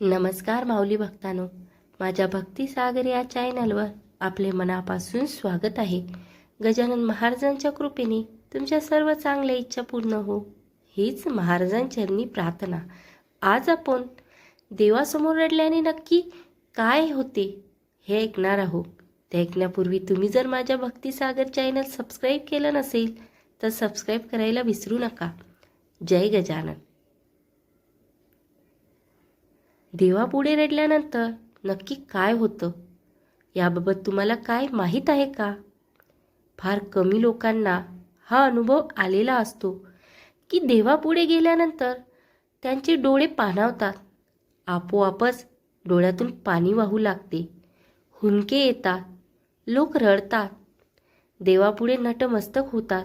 नमस्कार माऊली भक्तानो. माझ्या भक्तीसागर या चॅनलवर आपले मनापासून स्वागत आहे. गजानन महाराजांच्या कृपेने तुमच्या सर्व चांगल्या इच्छा पूर्ण हो हीच महाराजांचरणी प्रार्थना. आज आपण देवासमोर रडल्याने नक्की काय होते हे ऐकणार आहोत. ते ऐकण्यापूर्वी तुम्ही जर माझ्या भक्तीसागर चॅनल सबस्क्राईब केलं नसेल तर सबस्क्राईब करायला विसरू नका. जय गजानन. देवापुढे रडल्यानंतर नक्की काय होतं? याबाबत तुम्हाला काय माहीत आहे का? फार कमी लोकांना हा अनुभव आलेला असतो की देवापुढे गेल्यानंतर त्यांचे डोळे पाणावतात. आपोआपच डोळ्यातून पाणी वाहू लागते. हुंके येतात. लोक रडतात. देवापुढे नटमस्तक होतात.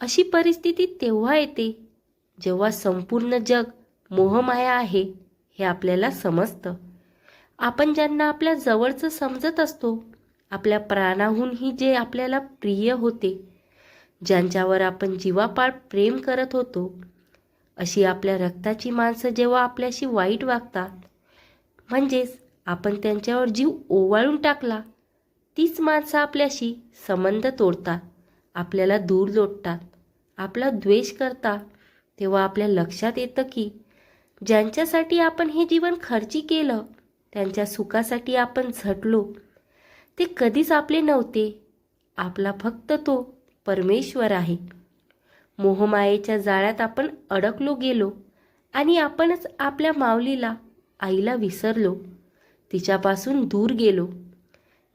अशी परिस्थिती तेव्हा येते जेव्हा संपूर्ण जग मोहमाया आहे. हे आपल्याला समजतं. आपण ज्यांना आपल्या जवळचं समजत असतो आपल्या प्राणाहूनही जे आपल्याला प्रिय होते ज्यांच्यावर आपण जीवापाड प्रेम करत होतो अशी आपल्या रक्ताची माणसं जेव्हा आपल्याशी वाईट वागतात म्हणजेच आपण त्यांच्यावर जीव ओवाळून टाकला तीच माणसं आपल्याशी संबंध तोडतात आपल्याला दूर लोटतात आपला द्वेष करतात तेव्हा आपल्या लक्षात येतं की ज्यांच्यासाठी आपण हे जीवन खर्ची केलं त्यांच्या सुखासाठी आपण झटलो. ते कधीच आपले नव्हते. आपला फक्त तो परमेश्वर आहे. मोहमायेच्या जाळ्यात आपण अडकलो गेलो आणि आपणच आपल्या माऊलीला आईला विसरलो. तिच्यापासून दूर गेलो.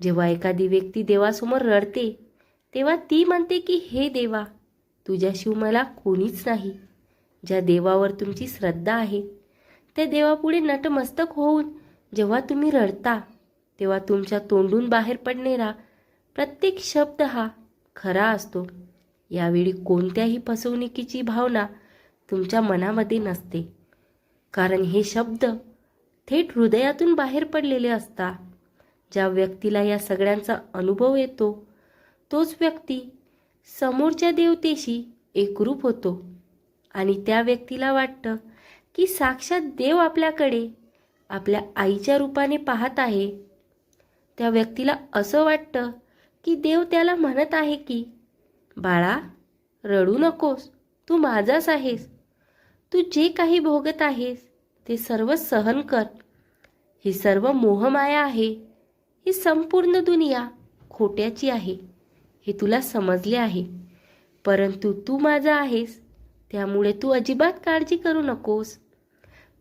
जेव्हा एखादी व्यक्ती देवासमोर रडते तेव्हा ती म्हणते की हे देवा तुझ्याशिव मला कोणीच नाही. ज्या देवावर तुमची श्रद्धा आहे त्या देवापुढे नटमस्तक होऊन जेव्हा तुम्ही रडता तेव्हा तुमच्या तोंडून बाहेर पडणारा प्रत्येक शब्द हा खरा असतो. यावेळी कोणत्याही फसवणुकीची भावना तुमच्या मनामध्ये नसते. कारण हे शब्द थेट हृदयातून बाहेर पडलेले असतात. ज्या व्यक्तीला या सगळ्यांचा अनुभव येतो तोच व्यक्ती समोरच्या देवतेशी एकरूप होतो. आणि त्या व्यक्तीला वाटतं की साक्षात देव आपल्याकडे आपल्या आईच्या रूपाने पाहत आहे. त्या व्यक्तीला असं वाटतं की देव त्याला म्हणत आहे की बाळा रडू नकोस. तू माझाच आहेस. तू जे काही भोगत आहेस ते सर्व सहन कर. ही सर्व मोहमाया आहे. ही संपूर्ण दुनिया खोट्याची आहे. हे तुला समजले आहे. परंतु तू माझा आहेस. त्यामुळे तू अजिबात काळजी करू नकोस.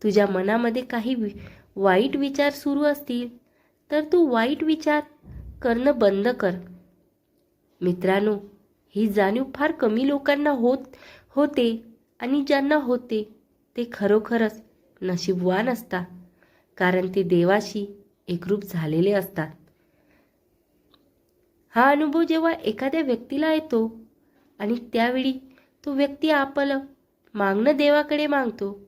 तुझ्या मनामध्ये काही वि वाईट विचार सुरू असतील तर तू वाईट विचार करणं बंद कर. मित्रांनो ही जाणीव फार कमी लोकांना होत होते आणि ज्यांना होते ते खरोखरच नशीबवान असतात कारण ते देवाशी एकरूप झालेले असतात. हा अनुभव जेव्हा एखाद्या व्यक्तीला येतो आणि त्यावेळी तो व्यक्ती आपलं मागणं देवाकडे मागतो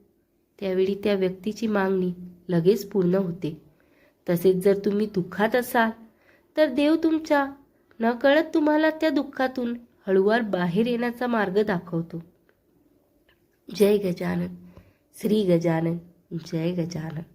त्यावेळी त्या व्यक्तीची मागणी लगेच पूर्ण होते. तसेच जर तुम्ही दुःखात असाल तर देव तुमच्या नकळत तुम्हाला त्या दुःखातून हळूवार बाहेर येण्याचा मार्ग दाखवतो. जय गजानन श्री गजानन जय गजानन.